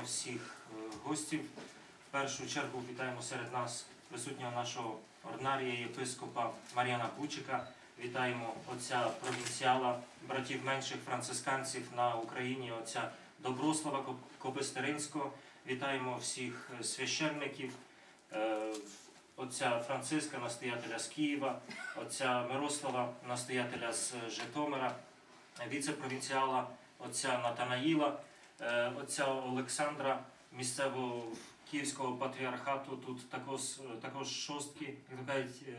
вітаємо всіх е, гостів. В першу чергу вітаємо серед нас присутнього нашого ординарія єпископа Мар'яна Бучика. Вітаємо отця провінціала, братів менших францисканців на Україні, отця Доброслава Коп- Копистеринського. Вітаємо всіх е, священників, е, отця Франциска, настоятеля з Києва, отця Мирослава, настоятеля з Житомира, віце-провінціала отця Натанаїла, отця Олександра, місцевого Київського патріархату. Тут також, також шостки, як кажуть, е,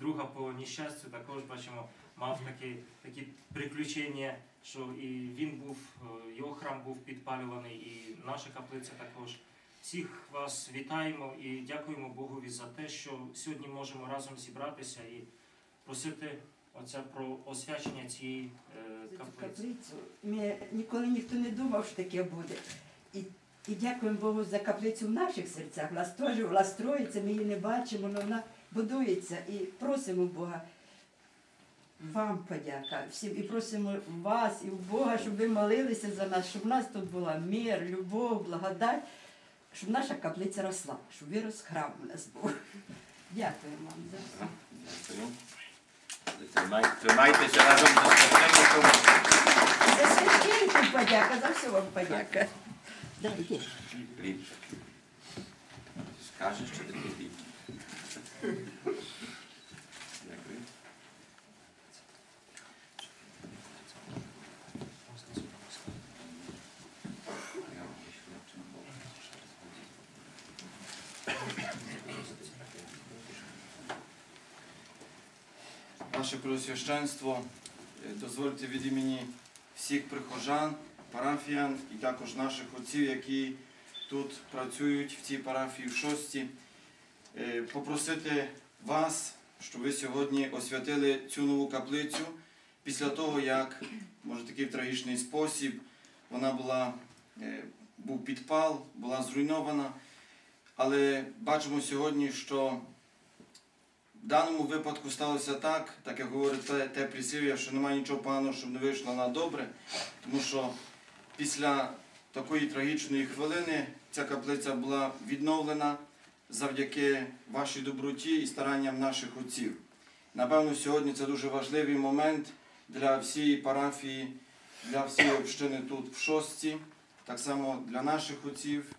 друга по нещастю, також бачимо, мав такі, такі приключення, що і він був, е, його храм був підпалюваний, і наша каплиця також. Всіх вас вітаємо і дякуємо Богові за те, що сьогодні можемо разом зібратися і просити Отця про освячення цієї е, каплиці. каплицю. Ми, ніколи ніхто не думав, що таке буде. І, і дякуємо Богу за каплицю в наших серцях. Вона теж вона строїться, ми її не бачимо, але вона будується. І просимо Бога. Вам подяка всім і просимо вас і в Бога, щоб ви молилися за нас, щоб в нас тут була мир, любов, благодать, щоб наша каплиця росла, щоб вирос храм у нас був. Дякуємо вам за все. Тримайте се разом за свещеното. За свещеното подяка, за все вам подяка. Дайте. Скажеш, че да ти Ваше Преосвященство, е, дозвольте від імені всіх прихожан, парафіян і також наших отців, які тут працюють в цій парафії в шості, е, попросити вас, щоб ви сьогодні освятили цю нову каплицю після того, як, може такий в трагічний спосіб, вона була, е, був підпал, була зруйнована. Але бачимо сьогодні, що в даному випадку сталося так, так як говорить те, те прислів'я, що немає нічого поганого, щоб не вийшло на добре, тому що після такої трагічної хвилини ця каплиця була відновлена завдяки вашій доброті і старанням наших отців. Напевно, сьогодні це дуже важливий момент для всієї парафії, для всієї общини тут в шостці, так само для наших отців.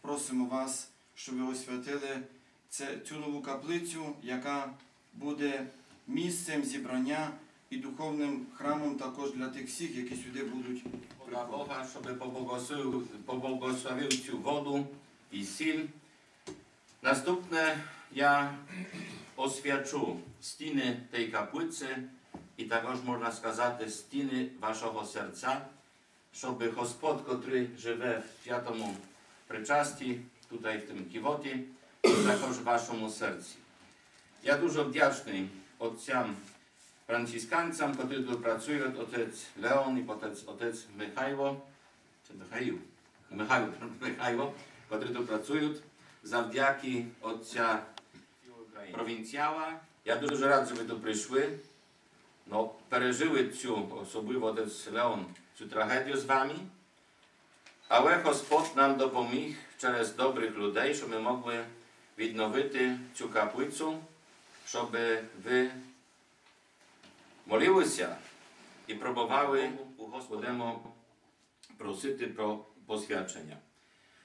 Просимо вас, щоб ви освятили це, цю нову каплицю, яка буде місцем зібрання і духовним храмом також для тих всіх, які сюди будуть Dla Boha, żeby pobłogosławił, pobłogosławił Cię wodą i sil. Następne ja освячу стіни tej kaplicy і також можна сказати стіни вашого серця, щоб Господь, котрий живе в святому причасті, tutaj w tym kiwoті, також в вашому серці. Я дуже вдячний отцям францисканцям, котрі тут працюють, отець Леон і отець, отець Михайло, чи Михаїл, Михайло, Михайло, котрі тут працюють, завдяки отця провінціала. Я дуже рад, що ви тут прийшли. Ну, пережили цю, особливо отець Леон, цю трагедію з вами. Але Господь нам допоміг через добрих людей, щоб ми могли відновити цю каплицю, щоб ви молилися і пробували у Господемо просити про посвячення.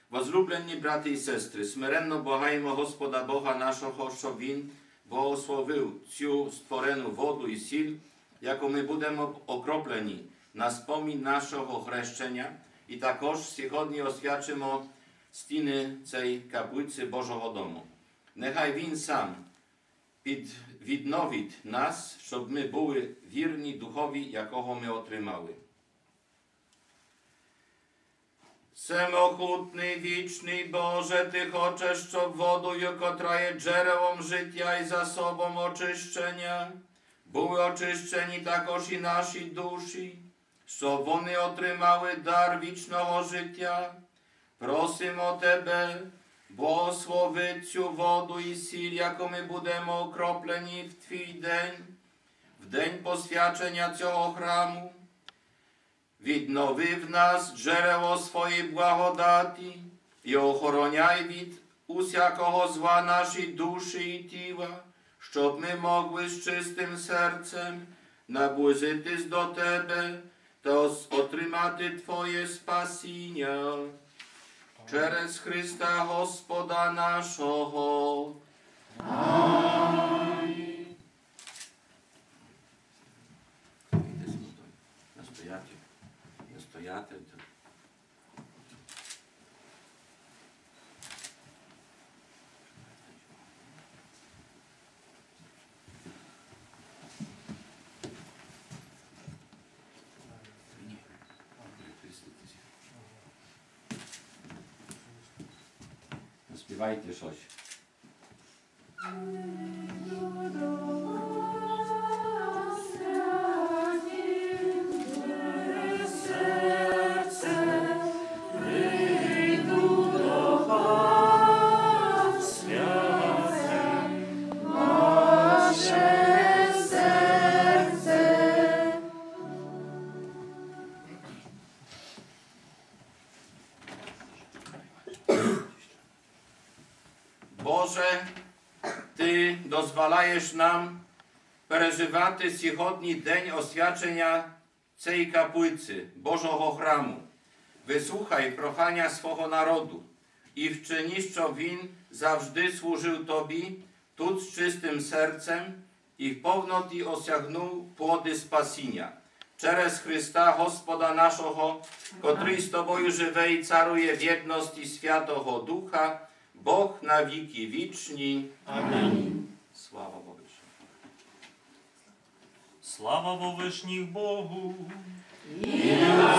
Возлюблені брати і сестри, смиренно благаємо Господа Бога нашого, щоб Він благословив цю створену воду і сіль, яку ми будемо окроплені на спомін нашого хрещення, і також сьогодні освячимо стіни цієї каплиці Божого дому. Нехай Він сам під, відновить нас, щоб ми були вірні духові, якого ми отримали. Всемогутний, вічний Боже, Ти хочеш, щоб водою, котра є джерелом життя і засобом очищення, були очищені також і наші душі, щоб вони отримали дар вічного життя. Просимо Тебе, Błogosławy цю воду і сіль, яку ми будемо окроплені в Твій день, в день посвячення цього храму. Віднови в нас джерело своєї благодаті і охороняй від усякого зла наші душі і тіла, щоб ми могли з чистим серцем наблизитись до Тебе та ос- отримати Твоє спасіння. Через Христа Господа нашого. Амінь. Настояти. Настояти. Співайте щось. Боже, Ти дозволяєш нам переживати сьогодні день освячення цієї каплиці, Божого храму. Вислухай прохання свого народу і вчини, щоб він завжди служив Тобі тут з чистим серцем і в повноті осягнув плоди спасіння. Через Христа Господа нашого, котрий з Тобою живе і царує в єдності Святого Духа, Бог на віки вічні. Амінь. Слава Богу. Слава Вовишніх Богу! Молимо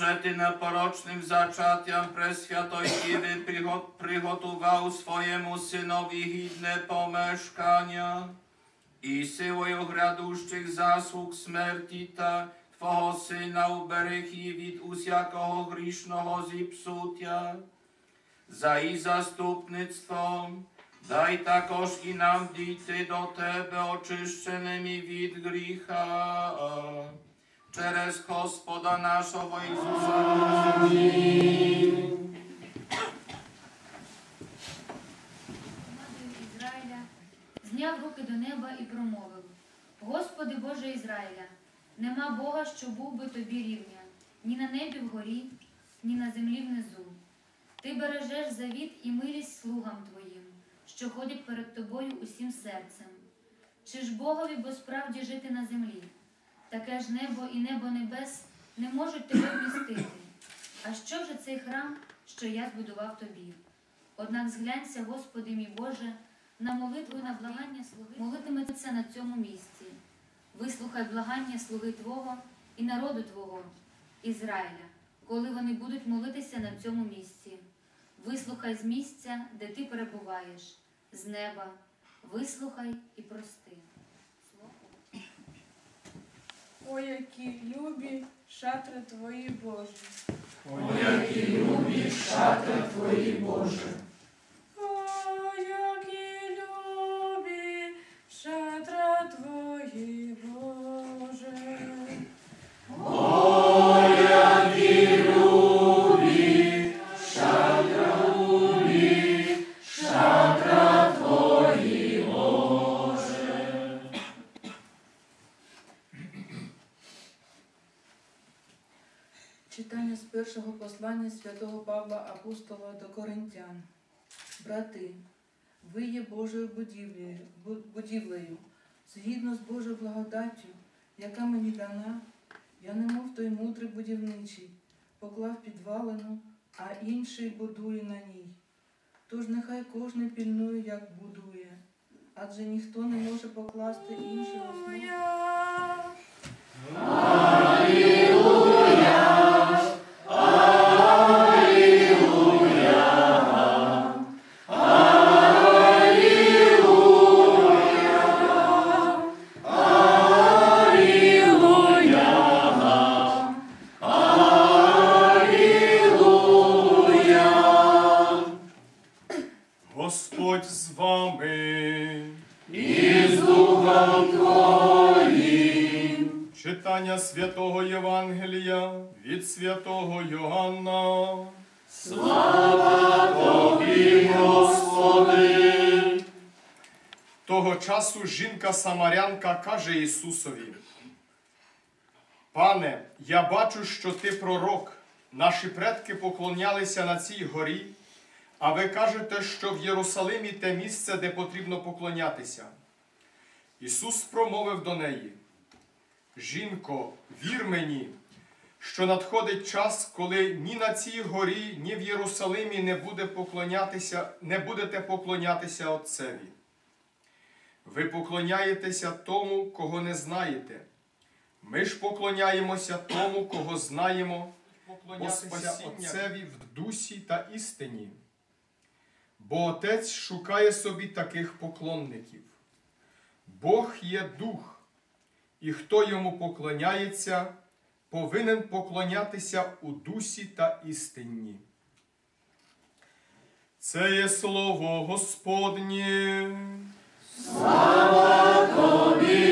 że Ty na porocznym zaczatiam preswiatojliwy przygotował swojemu synowi hidne pomieszkania i siłą raduszczych zasług smertita Twojego syna uberychi wid usjakoho grisznoho zipsutia. Za i zastupnictwom daj takoż i nam dity do Tebe oczyszczonymi wid gricha. Через Господа нашого Ісуса. Ізраїля, зняв руки до неба і промовив: Господи Боже Ізраїля, нема Бога, що був би тобі рівня, ні на небі вгорі, ні на землі внизу. Ти бережеш завіт і милість слугам твоїм, що ходять перед тобою усім серцем. Чи ж Богові бо справді жити на землі? Таке ж небо і небо небес не можуть тебе вмістити. А що вже цей храм, що я збудував тобі? Однак зглянься, Господи мій Боже, на молитву і на благання слуги молитиметься на цьому місці. Вислухай благання слуги Твого і народу Твого, Ізраїля, коли вони будуть молитися на цьому місці. Вислухай з місця, де ти перебуваєш, з неба, вислухай і прости. Ой, які любі шатри твої Божі. Ой, Апостола до Коринтян. Брати, ви є Божою будівлею, згідно з Божою благодаттю, яка мені дана, я немов той мудрий будівничий, поклав підвалину, а інший будує на ній. Тож нехай кожен пільнує, як будує, адже ніхто не може покласти іншого Йоанна. Слава Тобі, Господи! Того часу жінка Самарянка каже Ісусові: Пане, я бачу, що ти пророк. Наші предки поклонялися на цій горі. А ви кажете, що в Єрусалимі те місце, де потрібно поклонятися. Ісус промовив до неї: Жінко, вір мені, що надходить час, коли ні на цій горі, ні в Єрусалимі не, буде поклонятися, не будете поклонятися Отцеві. Ви поклоняєтеся тому, кого не знаєте. Ми ж поклоняємося тому, кого знаємо, поклонятися Отцеві в дусі та істині. Бо Отець шукає собі таких поклонників. Бог є дух, і хто йому поклоняється, повинен поклонятися у дусі та істині. Це є слово Господнє. Слава тобі!